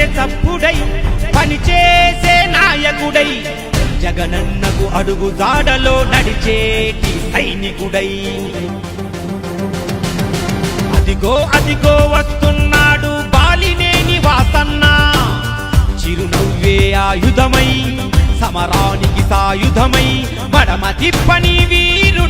గుండె చప్పుడై పనిచేసే నాయకుడై జగనన్నకు అడుగు దాడలో నడిచేటి సైనికుడై. అదిగో అదిగో వస్తున్నాడు బాలినేని వాసన్న చిరునవ్వే ఆయుధమై సమరానికి సాయుధమై మడమ తిప్పని వీరుడు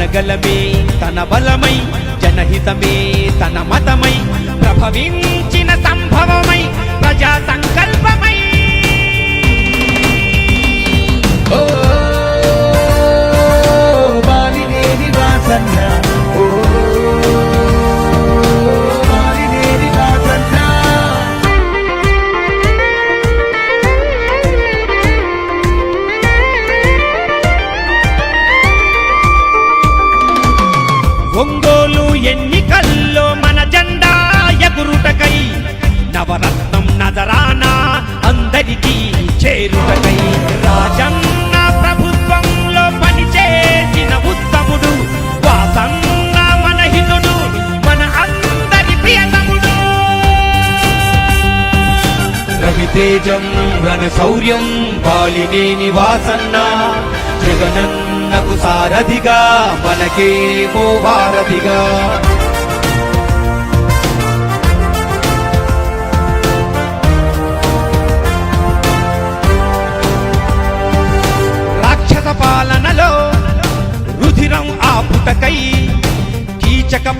జనగలమే తన బలమై జనహితమే తన మతమై ప్రభవించిన సంభవమై ప్రజా సంకల్పమై ఓ బాలినేని వాసన్నా అందరికీ చేరుటకై రాజన్న ప్రభుత్వంలో పనిచేసిన ఉత్తముడు వాసన్న మన హితుడు మన అందరి ప్రియతముడు. రవితేజం రణ శౌర్యం బాలినేని వాసన్న జగనన్నకు సారథిగా మనకేమో భారతిగా.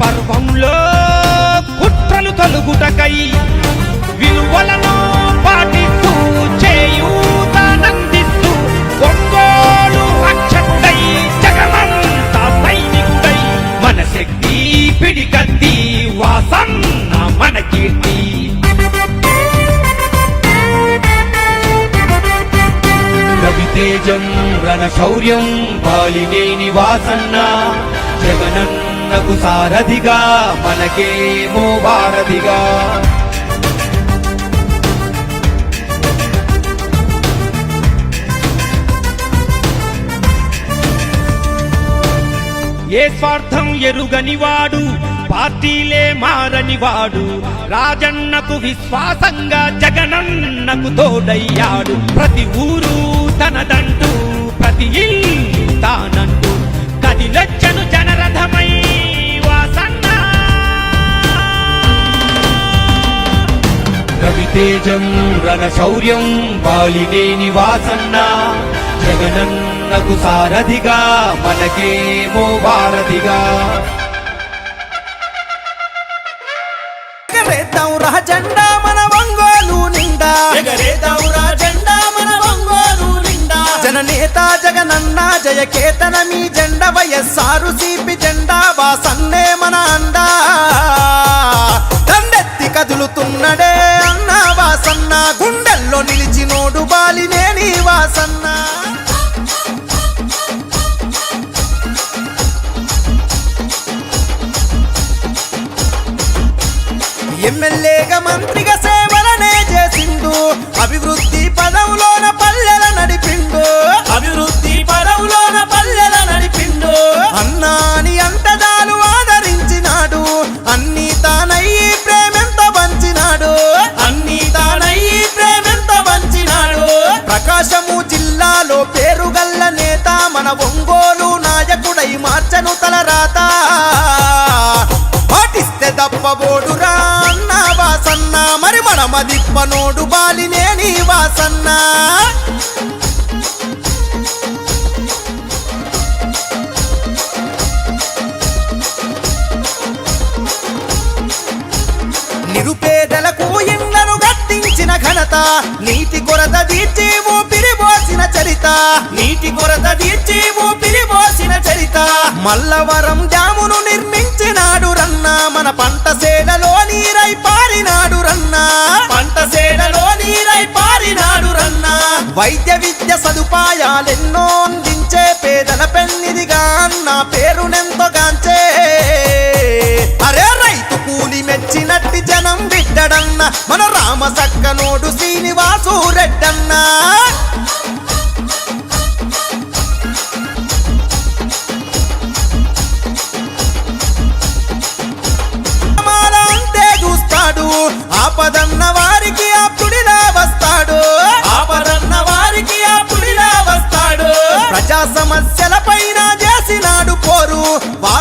పర్వంలో కుట్రలు తొలుగుటకై విలువలను పాటిస్తూ చేయూతనందిస్తూ ఒక్కోలు రక్షకుడై జగమంతా సైనికుడై మన శక్తి పిడికత్తి వాసన్న మన కీర్తి. రవితేజం రణ శౌర్యం బాలినేని వాసన్న మనకు సారథిగా మనకేమో భారతిగా ఏ స్వార్థం ఎరుగని వాడు పార్టీలే మారని వాడు రాజన్నకు విశ్వాసంగా జగనన్నకు తోడయ్యాడు. ప్రతి ఊరు తనదంటూ ప్రతి ఇల్లు తానంటూ. కదిలొచ్చను జనరథమై రవితేజం రణ శౌర్యం బాలినేని వాసన్న జగనన్నకు సారథిగా మనకేమో వారధిగా ఎగరేద్దాం రా జెండా మన ఒంగోలు నిండా। ఎగరేద్దాం రా జెండా మన ఒంగోలు నిండా। జననేత జగనన్న జయకేతన మీ జెండ వయస్సారు సిపి జెండా వాసన్నే మన అండా। దండెత్తి కదులుతున్నడే అన్న వాసన్న. గుండెల్లో నిలిచినోడు బాలినేని వాసన్న. ఎమ్మెల్యేగా మంత్రిగా సేవలనే చేసిండు. అభివృద్ధి మల్లవరం డ్యామును నిర్మించినాడు రన్నా. మన పంట సేలలో నీరై పారినాడు రన్నా. పంట సేలలో నీరై పారినాడు రన్నా. వైద్య విద్య సదుపాయాలెన్నో అందించే పేదల పెన్నిదిగా నా పేరునెంతో గాంచే. అరే రైతు కూలి మెచ్చినట్టి జనం బిడ్డడన్న. మన రామ సక్కనోడు శ్రీనివాసు రెడ్డన్నా.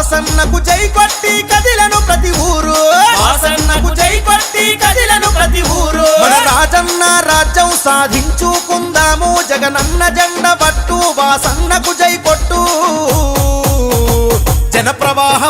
వాసన్నకు జై కొట్టి కదిలను ప్రతి ఊరు. వాసన్నకు జై కొట్టి కదిలను ప్రతి ఊరు. మన రాజన్న రాజ్యం సాధించుకుందాము. జగనన్న జెండ పట్టు వాసన్నకు జై కొట్టు. జన ప్రవాహ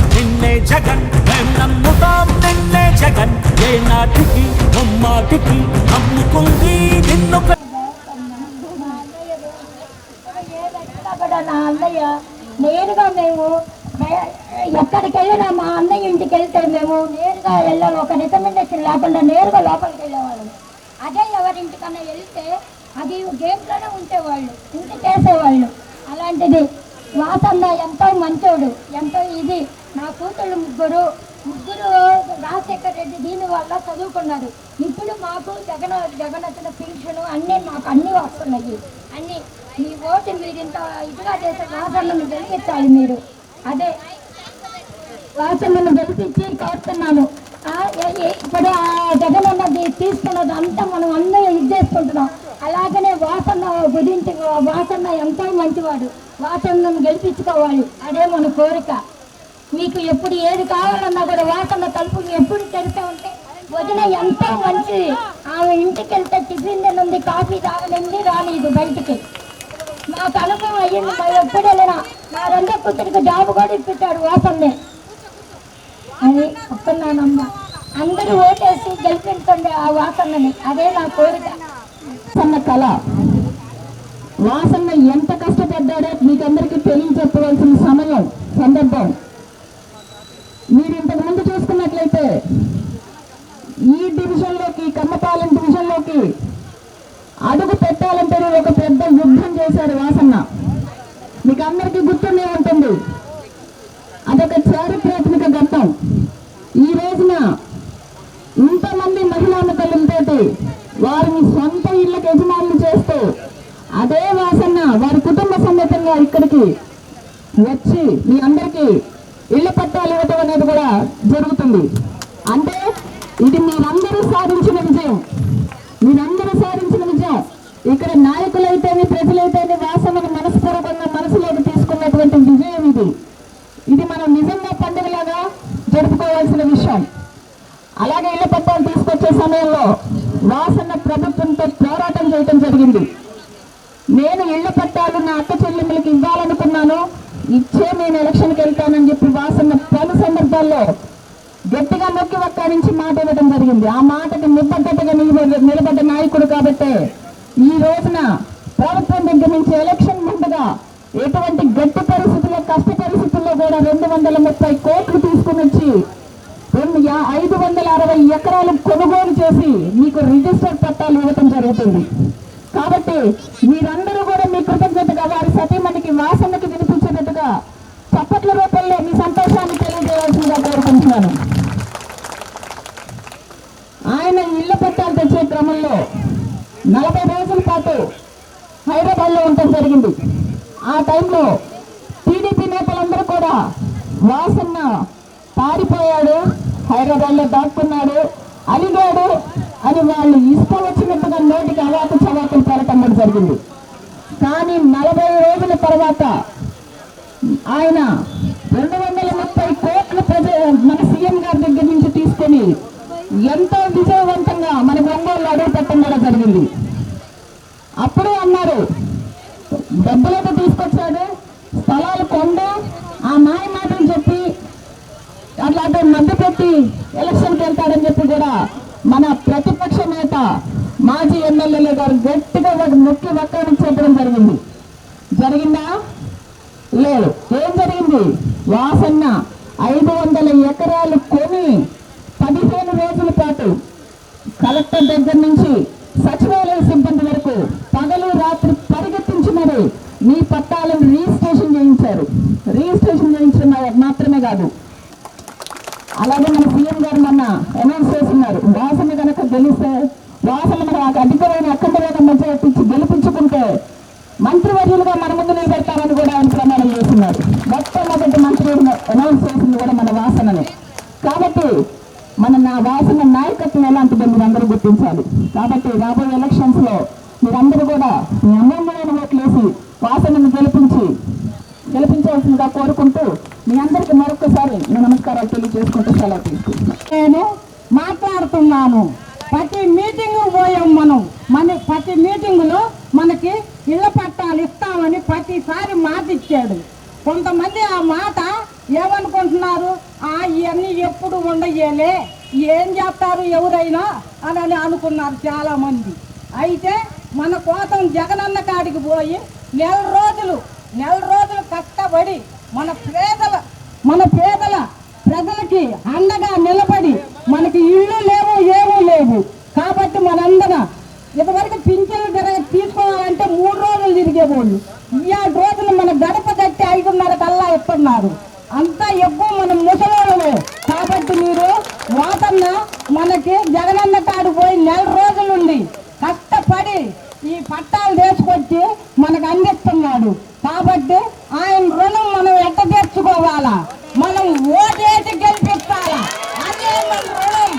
నిన్నే జగన్. మేం నమ్ముతాం నిన్నే జగన్. ఏ నాటికి నమ్మాటికి నమ్ముకుంది నిన్ను అక్కడ నా అన్నయ్య నేరుగా మేము ఎక్కడికెళ్ళినా మా అన్నయ్య ఇంటికి వెళ్తే మేము నేరుగా వెళ్ళాము ఒక రికమెండేషన్ లేకుండా నేరుగా లోపలికి వెళ్ళేవాళ్ళం. అదే ఎవరింటికన్నా వెళ్తే అది గేమ్లోనే ఉంచేవాళ్ళు ఇంటి చేసేవాళ్ళు. అలాంటిది వాసన్న ఎంతో మంచోడు ఎంతో ఇది. నా కూతురు ముగ్గురు ముగ్గురు రాజశేఖర్ రెడ్డి దీని వల్ల చదువుకున్నారు. ఇప్పుడు మాకు జగన్ జగన్ వచ్చిన పింఛను అన్నీ మాకు అన్నీ వస్తున్నాయి. అన్నీ మీ ఓటు మీరు ఇంత ఇదిగా చేసే వాసనను గెలిపించాలి మీరు. అదే వాసనను గెలిపించి కోరుతున్నాను ఇప్పుడు ఆ జగన్ అన్నది తీసుకున్నది అంతా మనం అందరూ ఇది చేసుకుంటున్నాం. అలాగనే వాసన గురించి వాసన ఎంతో మంచివాడు. వాసనను గెలిపించుకోవాలి. అదే మన కోరిక. మీకు ఎప్పుడు ఏది కావాలన్నా కూడా వాసన తలుపు ఎప్పుడు తెరిస్తే ఉంటే వదిన ఎంతో మంచిది. ఆమె ఇంటికి వెళ్తే టిఫిన్ తినుంది కాఫీ తాగనింది రాలేదు బయటికి. నాకు అనుభవం అయ్యింది మరి ఎప్పుడు వెళ్ళినా. నా రెండో కూతురికి జాబ్ కూడా ఇప్పించాడు వాసన్నే అని ఒక్కన్నానమ్మ అందరూ ఓటేసి గెలిపించండి ఆ వాసన్నని అదే నా కోరిక. వాసన్న కళ. వాసన్న ఎంత కష్టపడ్డాడో మీకందరికీ తెలియజెప్పవలసిన సమయం సందర్భం. మీరు ఇంతకు ముందు చూసుకున్నట్లయితే ఈ డివిజన్లోకి కమ్మపాలెం డివిజన్లోకి అడుగు పెట్టాలంటే ఒక పెద్ద యుద్ధం చేశాడు వాసన్న. మీకు అందరికీ గుర్తుండే ఉంటుంది. అదొక చారిత్రాత్మక ఘట్టం. ఈ రోజున ఇంతమంది మహిళా తల్లులతోటి వారిని సొంత ఇళ్ళకి యజమానులు చేస్తూ అదే వాసన్న వారి కుటుంబ సమేతంగా ఇక్కడికి వచ్చి మీ అందరికీ ఇళ్ళ పట్టాలు ఇవ్వటం అనేది కూడా జరుగుతుంది. అంటే ఇది మీరందరూ సాధించిన విజయం. మీరందరూ సాధించిన విజయం. ఇక్కడ నాయకులైతేనే ప్రజలైతేనే వాసనను మనస్పూర్వకంగా మనసులోకి తీసుకున్నటువంటి విజయం ఇది. ఇది మనం నిజంగా పండుగలాగా జరుపుకోవాల్సిన విషయం. అలాగే ఇళ్ళ పట్టాలు తీసుకొచ్చే సమయంలో వాసన్న ప్రభుత్వంతో పోరాటం చేయడం జరిగింది. నేను ఇళ్ళు పట్టాలు నా అక్క చెల్లెమ్మలకి ఇవ్వాలనుకున్నాను. ఇచ్చే నేను ఎలక్షన్కి వెళ్తానని చెప్పి వాసన్న పలు సందర్భాల్లో గట్టిగా నొక్కి ఒక్క నుంచి మాట ఇవ్వడం జరిగింది. ఆ మాటకి నిబద్ధతగా నిలబడ్డ నిలబడ్డ నాయకుడు కాబట్టే ఈ రోజున ప్రభుత్వం దగ్గర నుంచి ఎలక్షన్ ముందుగా ఎటువంటి గట్టి పరిస్థితుల్లో కష్ట పరిస్థితుల్లో కూడా రెండు వందల ముప్పై కోట్లు తీసుకుని వచ్చి రెండు ఐదు వందల అరవై ఎకరాలు కొనుగోలు చేసి మీకు రిజిస్టర్ పట్టాలు ఇవ్వటం జరుగుతుంది. కాబట్టి మీరందరూ కూడా మీ కృతజ్ఞతగా వారి సతీమణికి వాసనకి వినిపించినట్టుగా చప్పట్ల రూపంలో మీ సంతోషాన్ని తెలియజేయాల్సిందిగా కోరుకుంటున్నాను. ఆయన ఇళ్ళ పట్టాలు తెచ్చే క్రమంలో నలభై రోజుల పాటు హైదరాబాద్లో ఉండటం జరిగింది. ఆ టైంలో టీడీపీ నేతలందరూ కూడా వాసన్న పారిపోయాడు హైదరాబాద్లో దాక్కున్నాడు అలిగాడు అని వాళ్ళు ఇష్టం వచ్చినట్టుగా నోటికి అలవాటు జరిగింది. కానీ నలభై రోజుల తర్వాత ఆయన రెండు వందల ముప్పై కోట్ల ప్రజ మన సీఎం గారి దగ్గర నుంచి తీసుకొని ఎంతో విజయవంతంగా మన ఒంగోలు అడుగు పెట్టడం కూడా జరిగింది. అప్పుడే అన్నారు డబ్బులతో తీసుకొచ్చాడు స్థలాలు కొండు ఆ మాయ మాటలు చెప్పి అట్లాంటి మధ్య పెట్టి ఎలక్షన్కి వెళ్తాడని చెప్పి కూడా మన ప్రతిపక్ష నేత మాజీ ఎమ్మెల్యేలు గారు గట్టిగా ఒక నొక్కి వక్కానికి చెప్పడం జరిగింది. జరిగిందా? లేదు. ఏం జరిగింది? వాసన్న ఐదు వందల ఎకరాలు కొని పదిహేను రోజుల పాటు కలెక్టర్ దగ్గర నుంచి సచివాలయ సిబ్బంది వరకు పగలు రాత్రి పరిగెత్తించి మరి మీ పట్టాలను రిజిస్ట్రేషన్ చేయించారు. రిజిస్ట్రేషన్ చేయించిన మాత్రమే కాదు. అలాగే మన సీఎం గారు మొన్న అనౌన్స్ చేస్తున్నారు. వాసన కనుక గెలిస్తే వాసన మన అధికమైన అక్కడమైన మధ్య ఇచ్చి గెలిపించుకుంటే మంత్రివర్యులుగా మన ముందు నిలబెడతామని కూడా ఆయన ప్రమాణం చేస్తున్నారు. మొట్టమొదటి మంత్రి అనౌన్స్ చేసింది కూడా మన వాసననే. కాబట్టి మన నా వాసన నాయకత్వం ఎలాంటిదో మీరు అందరూ గుర్తించాలి. కాబట్టి రాబోయే ఎలక్షన్స్లో మీరందరూ కూడా మీ అమూల్యమైన ఓట్లేసి వాసనను గెలిపించి గెలిపించవలసిందిగా కోరుకుంటూ మీ అందరికీ మరొకసారి నేను నమస్కారాలు తెలియజేసుకుంటూ సెలవు తీసుకుంటున్నాను నేను మాట్లాడుతున్నాను ప్రతి మీటింగ్ పోయాం మనం మన ప్రతి మీటింగులో మనకి ఇళ్ళ పట్టాలు ఇస్తామని ప్రతిసారి మాట ఇచ్చాడు కొంతమంది ఆ మాట ఏమనుకుంటున్నారు ఆ ఇవన్నీ ఎప్పుడు ఉండయ్యేలే ఏం చేస్తారు ఎవరైనా అని అని అనుకున్నారు చాలా మంది అయితే మన కోసం జగనన్న కాడికి పోయి నెల రోజులు నెల రోజులు కష్టపడి మన పేదల మన పేదల ప్రజలకి అండగా నిలబడి మనకి ఇల్లు లేవు ఏమీ లేవు కాబట్టి మనందరం ఇదివరకు పింఛన్లు తిరగ తీసుకోవాలంటే మూడు రోజులు తిరిగేవాళ్ళు ఇవాళ రోజులు మన గడప కట్టి ఐదున్నర కల్లా ఎప్పుడున్నారు అంతా ఎక్కువ మన ముసలోళ్ళమే కాబట్టి మీరు వాతన్న మనకి జగనన్న కాడు పోయి నెల రోజులుండి కష్టపడి ఈ పట్టాలు తీసుకొచ్చి మనకు అందిస్తున్నాడు కాబట్టి ఆయన రుణం మనం ఎట్ట తీర్చుకోవాలా మనం ఓటేసి గెలిపించాలా అదే మన రుణం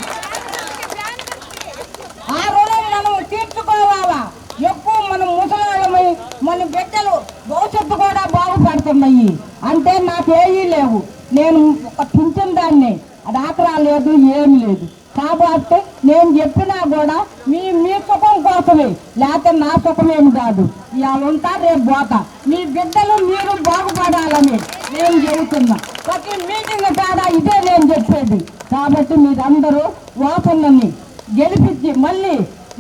ఆ రుణం మనం తీర్చుకోవాలా ఎక్కువ మనం ముసలాళ్ళమై మన బిడ్డలు భవిష్యత్తు కూడా బాగుపడుతున్నాయి అంటే నాకేమీ లేవు. నేను ఒక పింఛన్ దాన్ని. రాకరా లేదు ఏమి లేదు. కాబట్టి నేను చెప్పినా కూడా మీ మీ సుఖం కోసమే. లేకపోతే నా సుఖమేమి కాదు. ఇవాళ ఉంటా రేపు పోతా. మీ బిడ్డలు మీరు బాగుపడాలని నేను చెబుతున్నా. ప్రతి మీటింగ్ కాదా ఇదే నేను చెప్పేది. కాబట్టి మీరందరూ వాసనని గెలిపించి మళ్ళీ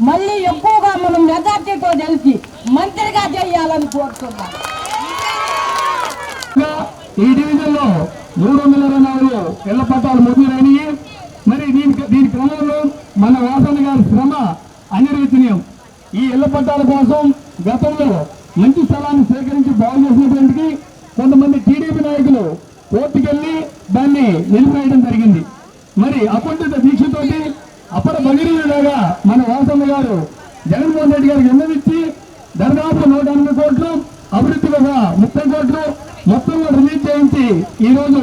మళ్ళీ ఎక్కువగా మనం మెజార్టీతో గెలిచి మంత్రిగా చేయాలని కోరుతున్నాను. ఈ డివిజన్లో మూడు వందల ఇరవై నాలుగు ఇళ్ళ పట్టాలు మంజూరైనవి మరి దీనికి దీని క్రమంలో మన వాసన గారి శ్రమ అనిర్వచనీయం. ఈ ఇళ్ళ పట్టాల కోసం గతంలో మంచి స్థలాన్ని సేకరించి బాగు చేసినటువంటి కొంతమంది టీడీపీ నాయకులు కోర్టుకెళ్ళి దాన్ని నిలిపేయడం జరిగింది. మరి అకుంఠిత దీక్షతోటి అప్పటి భగిరీలాగా మన వాసన్న గారు జగన్మోహన్ రెడ్డి గారికి విన్నవించి దాదాపు నూట ఎనభై కోట్లు అభివృద్ధికి ఒక ముప్పై కోట్లు మొత్తం కూడా ఈ రోజు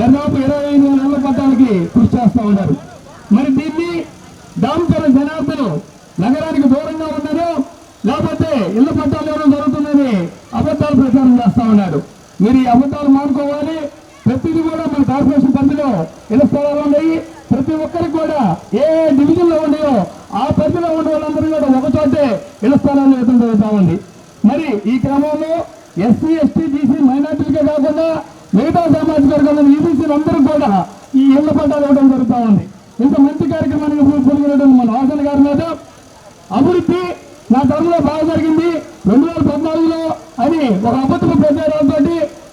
దాదాపు ఇరవై ఐదు వేల నెలల పట్టాలకి కృషి చేస్తా ఉన్నారు. మరి దీన్ని దాంపర జనార్దను నగరానికి దూరంగా ఉన్నారు. లేకపోతే ఇళ్ళ పట్టాలు ఇవ్వడం జరుగుతుందని అబద్ధాలు ప్రచారం చేస్తా ఉన్నాడు మీరు ఈ అబద్ధాలు మానుకోవాలి. ప్రతిదీ కూడా మన కార్పొరేషన్ పరిధిలో ఇళ్ళ స్థలాలు ఉన్నాయి. ప్రతి ఒక్కరికి కూడా ఏ డివిజన్లో ఉన్నాయో ఆ పరిధిలో ఉన్న వాళ్ళందరూ కూడా ఒకచోటే ఇళ్ళ స్థలాలు ఇవ్వడం జరుగుతూ ఉంది. మరి ఈ క్రమంలో ఎస్సీ ఎస్టీ బీసీ మైనార్టీలకే కాకుండా మిగతా సామాజిక వర్గాల ఈబీసీలు అందరూ కూడా ఈ ఇళ్ళ పట్టాలు ఇవ్వడం జరుగుతా ఉంది. ఇంత మంచి కార్యక్రమానికి పూనుకున్నటువంటి మన వాసన గారి మీద. అభివృద్ధి నా తరంలో బాగా జరిగింది. రెండు వేల పద్నాలుగులో అని ఒక అబద్ధపు ప్రచారంతో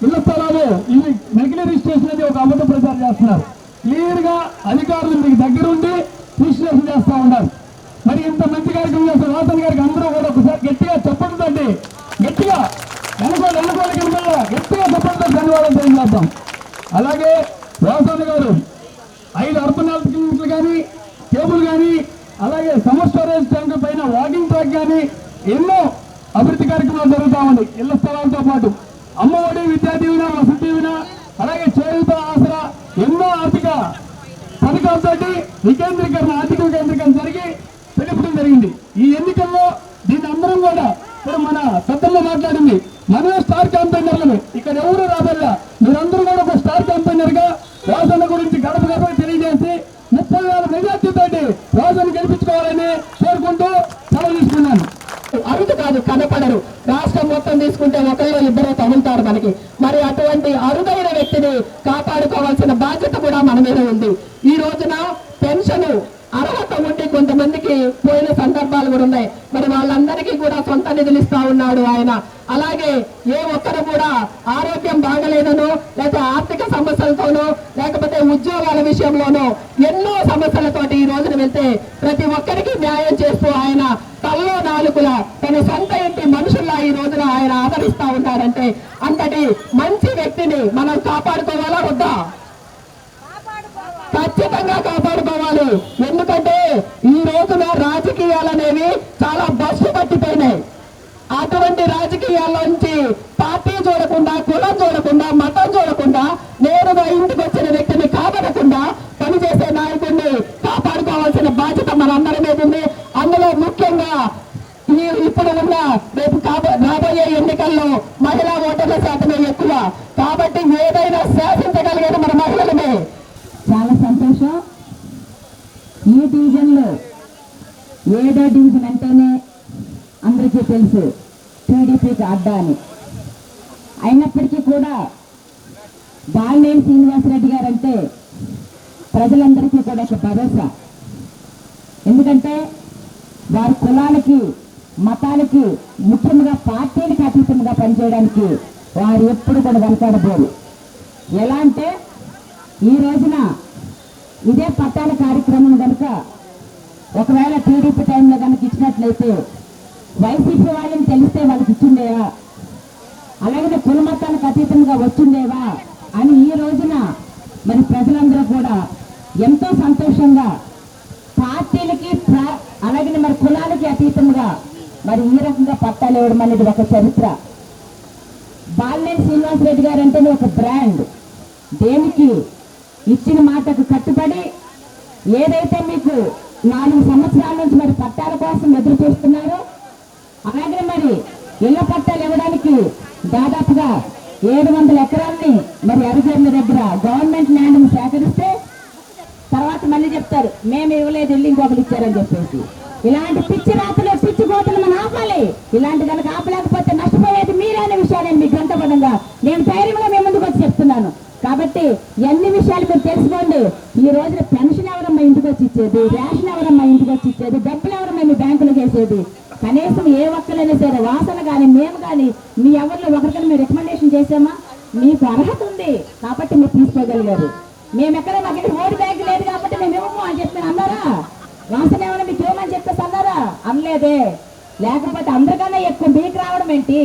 ఇళ్ళ స్థలాలు ఇవి నకిలీ రిజిస్ట్రేషన్ అని ఒక అబద్ధ ప్రచారం చేస్తున్నారు. క్లియర్గా అధికారులు మీకు దగ్గరుండి రిజిస్ట్రేషన్ చేస్తా ఉన్నారు. మరి ఇంత మంచి కార్యక్రమం చేస్తున్న వాసన్ గారికి అందరూ కూడా ఒకసారి గట్టిగా చెప్పండి గట్టిగా. వెనుకోలు వెనుకోలు కింద గట్టిగా చెప్పండి ధన్యవాదాలు చేస్తాం. అలాగే వ్యవసాయ గారు ఐదు అర్బన్ హెల్త్ క్లినిక్లు కానీ కేబుల్ కానీ అలాగే సమర్ స్టోరేజ్ ట్యాంక్ పైన వాకింగ్ ట్రాక్ కానీ ఎన్నో అభివృద్ధి కార్యక్రమాలు జరుగుతూ ఉంది ఇళ్ళ స్థలాలతో పాటు అమ్మఒడి విద్యా దీవెన వసతి అలాగే చేయుత ఆసరా ఎన్నో ఆర్థిక పథకాలతోటి వికేంద్రీకరణ ఆర్థిక వికేంద్రీకరణ జరిగి తెలుపడం జరిగింది. ఈ ఎన్నికల్లో దీని అందరం కూడా ఇప్పుడు మన పెద్దల్లో మాట్లాడింది. మనమే స్టార్ క్యాంపెయినర్లమే. ఇక్కడ ఎవరు రాబల్లా మీరందరూ కూడా ఒక స్టార్ క్యాంపెయినర్గా రాజన్న గురించి గడప గడప తెలియజేసి ముప్పై వేల మెజార్టీతోటి వాసన గెలిపించుకోవాలని కోరుకుంటూ సెలవు తీసుకున్నాను. అరుదు కాదు కనపడరు. రాష్ట్రం మొత్తం తీసుకుంటే ఒకళ్ళు ఇద్దరు తగులుతారు మనకి. మరి అటువంటి అరుదైన వ్యక్తిని కాపాడుకోవాల్సిన బాధ్యత కూడా మన మీద ఉంది. ఈ రోజున పెన్షన్ అర్హత కొంతమందికి పోయిన సందర్భాలు కూడా ఉన్నాయి. మరి వాళ్ళందరికీ కూడా సొంత నిధులు ఇస్తా ఉన్నాడు ఆయన. అలాగే ఏ ఒక్కరు కూడా ఆరోగ్యం బాగలేదనో లేకపోతే ఆర్థిక సమస్యలతోనో లేకపోతే ఉద్యోగాల విషయంలోనో ఎన్నో సమస్యలతోటి ఈ రోజున వెళ్తే ప్రతి ఒక్కరికి న్యాయం చేస్తూ ఆయన తల్లో నాలుగుల తన సొంత ఇంటి మనుషుల్లా ఈ రోజున ఆయన ఆదరిస్తా ఉన్నారంటే అంతటి మంచి వ్యక్తిని మనం కాపాడుకోవాలా వద్దా? ఖచ్చితంగా కాపాడుకోవాలి. ఎందుకంటే ఈ రోజున రాజకీయాలు అనేవి చాలా బస్సు పట్టిపోయినాయి. అటువంటి రాజకీయాల్లోంచి పార్టీ చూడకుండా కులం చూడకుండా మతం చూడకుండా నేరుగా ఇంటికి వచ్చిన వ్యక్తిని కాపాడకుండా పనిచేసే నాయకుడిని కాపాడుకోవాల్సిన బాధ్యత మనందరి మీద ఉంది. అందులో ముఖ్యంగా ఈ ఇప్పుడు ఉన్న రేపు కాబో- రాబోయే ఎన్నికల్లో మహిళా ఓటర్ల శాతమే ఎక్కువ. కాబట్టి ఏదైనా శాసించగలిగేది మన మహిళలమే. చాలా సంతోషం. ఈ డివిజన్లో? ఏడో డివిజన్ అంటేనే అందరికీ తెలుసు. టీడీపీకి అడ్డా అని. అయినప్పటికీ కూడా బాలినేని శ్రీనివాసరెడ్డి గారు అంటే ప్రజలందరికీ కూడా ఒక భరోసా. ఎందుకంటే వారి కులాలకి మతాలకి ముఖ్యంగా పార్టీలకు అతీతంగా పనిచేయడానికి వారు ఎప్పుడు కూడా వెనకాడబోరు. ఎలా అంటే ఈ రోజున ఇదే పట్టాల కార్యక్రమం కనుక ఒకవేళ టీడీపీ టైంలో కనుక ఇచ్చినట్లయితే వైసీపీ వాళ్ళని తెలిస్తే వాళ్ళకి ఇచ్చిండేవా? అలాగే కులమతానికి అతీతంగా వచ్చిండేవా? అని ఈ రోజున మరి ప్రజలందరూ కూడా ఎంతో సంతోషంగా పార్టీలకి ప్ర- అలాగే మరి కులాలకి అతీతంగా మరి ఈ రకంగా పట్టాలు ఇవ్వడం అనేది ఒక చరిత్ర. బాలినేని శ్రీనివాసరెడ్డి గారు అంటేనే ఒక బ్రాండ్. దేనికి? ఇచ్చిన మాటకు కట్టుబడి ఏదైతే మీకు నాలుగు సంవత్సరాల నుంచి మరి పట్టాల కోసం ఎదురు చూస్తున్నారో అలాగే మరి ఇళ్ళ పట్టాలు ఇవ్వడానికి దాదాపుగా ఏడు వందల ఎకరాల్ని మరి అరిజర్ల దగ్గర గవర్నమెంట్ ల్యాండ్ని సేకరిస్తే తర్వాత మళ్ళీ చెప్తారు మేము ఇవ్వలేదు ఇల్లు ఇంకొకరు ఇచ్చారని చెప్పేసి. ఇలాంటి పిచ్చి రాతలు పిచ్చి కోతలు మనం ఆపాలి. ఇలాంటి కనుక ఆపలేకపోతే నష్టపోయేది మీరే విషయాన్ని నేను మీ గ్రంథపదంగా నేను ధైర్యంగా మీ ముందుకు వచ్చి చెప్తున్నాను. కాబట్టి ఎన్ని విషయాలు మీరు తెలుసుకోండి. ఈ రోజున పెన్షన్ ఎవరమ్మా ఇంటికి వచ్చి ఇచ్చేది రేషన్ ఎవరమ్మా ఇంటికి వచ్చి ఇచ్చేది డబ్బులు ఎవరమ్మా మీ బ్యాంకులో వేసేది. కనీసం ఏ ఒక్కరైనా సరే వాసన కానీ మేము కానీ మీ ఎవరిలో ఒకరికైనా మేము రికమెండేషన్ చేసామా మీకు అర్హత ఉంది కాబట్టి మీరు తీసుకోగలిగారు. మేము ఎక్కడ మాకు ఇక్కడ ఓడి లేదు కాబట్టి మేము ఇవ్వము అని చెప్పి అన్నారా? వాసన ఏమైనా మీకు ఇవ్వమని చెప్పేసి అన్నారా? అనలేదే. లేకపోతే అందరికన్నా ఎక్కువ మీకు రావడం ఏంటి?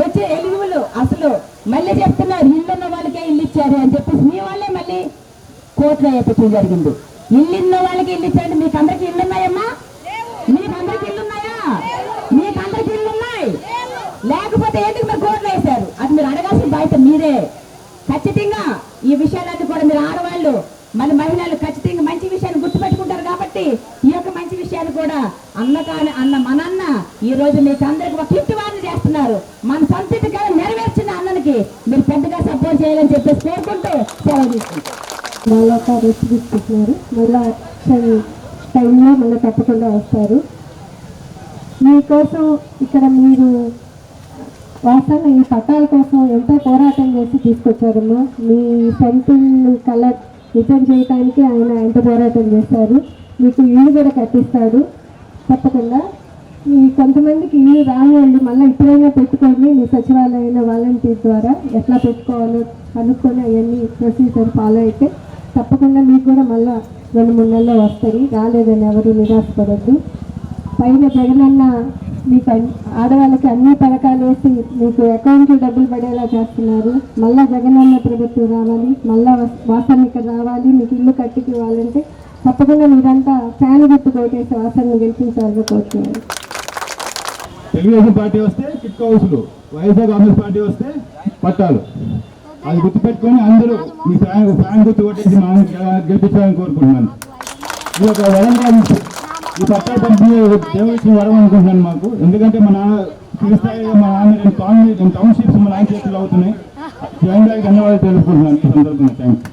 వచ్చే ఎలిజిబుల్ అసలు మళ్ళీ చెప్తున్నారు ఇల్లున్న వాళ్ళకే ఇల్లు ఇచ్చారు అని చెప్పేసి మీ వాళ్ళే మళ్ళీ కోర్టులో చెప్పడం జరిగింది. ఇల్లున్న వాళ్ళకి ఇల్లు ఇచ్చారంటే మీకు అందరికి ఇల్లు ఉన్నాయమ్మా? మీకు అందరికి ఇల్లు ఉన్నాయా? మీకు అందరికి ఇల్లు ఉన్నాయి? లేకపోతే ఎందుకు మీరు కోర్టులో వేశారు? అది మీరు అడగాల్సిన బాధ్యత మీరే ఖచ్చితంగా ఈ విషయాలన్నీ కూడా మీరు ఆడవాళ్ళు మన మహిళలు ఖచ్చితంగా మంచి విషయాన్ని గుర్తుపెట్టుకుంటారు కాబట్టి ఈ యొక్క మంచి విషయాన్ని కూడా అన్న కాని అన్న మన అన్న ఈ రోజు మీకు అందరికి ఒక ఇంటి వారిని చేస్తున్నారు. మన సంతతి మీరు పెద్దగా సపోర్ట్ చేయాలని చెప్పేసి కోరుకుంటూ సెలవు తీసుకుంటాం. మళ్ళీ ఒక రెస్ట్ తీసుకుంటున్నారు. మళ్ళీ టైంలో మళ్ళీ తప్పకుండా వస్తారు. మీకోసం ఇక్కడ మీరు వాస్తవంగా ఈ పట్టాల కోసం ఎంతో పోరాటం చేసి తీసుకొచ్చారమ్మా. మీ సెంటింగ్ కలర్ రిటర్న్ చేయడానికి ఆయన ఎంత పోరాటం చేశారు మీకు ఇల్లు కూడా కట్టిస్తాడు. తప్పకుండా ఈ కొంతమందికి ఇల్లు రాని వాళ్ళు మళ్ళీ ఇప్పుడైనా పెట్టుకోండి మీ సచివాలయంలో వాలంటీర్ ద్వారా ఎట్లా పెట్టుకోవాలో కనుక్కొని అవన్నీ ప్రొసీజర్ ఫాలో అయితే తప్పకుండా మీకు కూడా మళ్ళీ రెండు మూడు నెలల్లో వస్తాయి. రాలేదని ఎవరు నిరాశపడద్దు. పైన జగనన్న మీకు ఆడవాళ్ళకి అన్ని పథకాలు వేసి మీకు అకౌంట్లో డబ్బులు పడేలా చేస్తున్నారు. మళ్ళీ జగనన్న ప్రభుత్వం రావాలి మళ్ళీ వాసన ఇక్కడ రావాలి మీకు ఇల్లు కట్టికి ఇవ్వాలంటే తప్పకుండా మీరంతా ఫ్యాన్ గుర్తు కొట్టేసి వాసనను గెలిపించాలని కోరుతున్నాను. తెలుగుదేశం పార్టీ వస్తే చిట్ హౌస్లు వైఎస్ఆర్ కాంగ్రెస్ పార్టీ వస్తే పట్టాలు. అది గుర్తుపెట్టుకొని అందరూ మీ ఫ్యాన్ ఫ్యాన్ గుర్తు కొట్టేసి మా గెలిపించాలని కోరుకుంటున్నాను. ఇది ఒక వరం కాదు. ఈ పట్టాలు పంపిణీ దేవుడు ఇచ్చిన వరం అనుకుంటున్నాను మాకు. ఎందుకంటే మన చిరస్థాయిగా మా నాన్న నేను కాలనీ నేను టౌన్షిప్స్ మా నాయన చేతులు అవుతున్నాయి. స్వయంగా ధన్యవాదాలు తెలుపుకుంటున్నాను ఈ సందర్భంగా. థ్యాంక్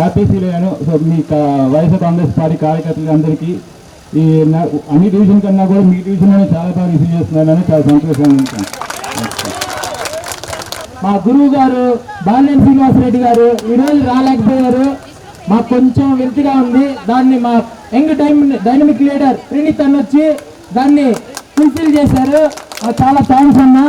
హ్యాపీ ఫీల్ అయ్యాను సో మీ వైఎస్ఆర్ కాంగ్రెస్ పార్టీ కార్యకర్తలు అందరికీ ఈ అన్ని డివిజన్ కన్నా కూడా మీ డివిజన్లోనే చాలా బాగా రిసీవ్ చేస్తున్నాను చాలా సంతోషంగా ఉంటాను. మా గురువు గారు బాలినేని శ్రీనివాసరెడ్డి గారు ఈరోజు రాలేకపోయారు. మాకు కొంచెం వింతగా ఉంది. దాన్ని మా young time dynamic leader Praneeth అన్న వచ్చి దాన్ని ఫుల్ఫిల్ చేశారు. చాలా థ్యాంక్స్ అన్నా.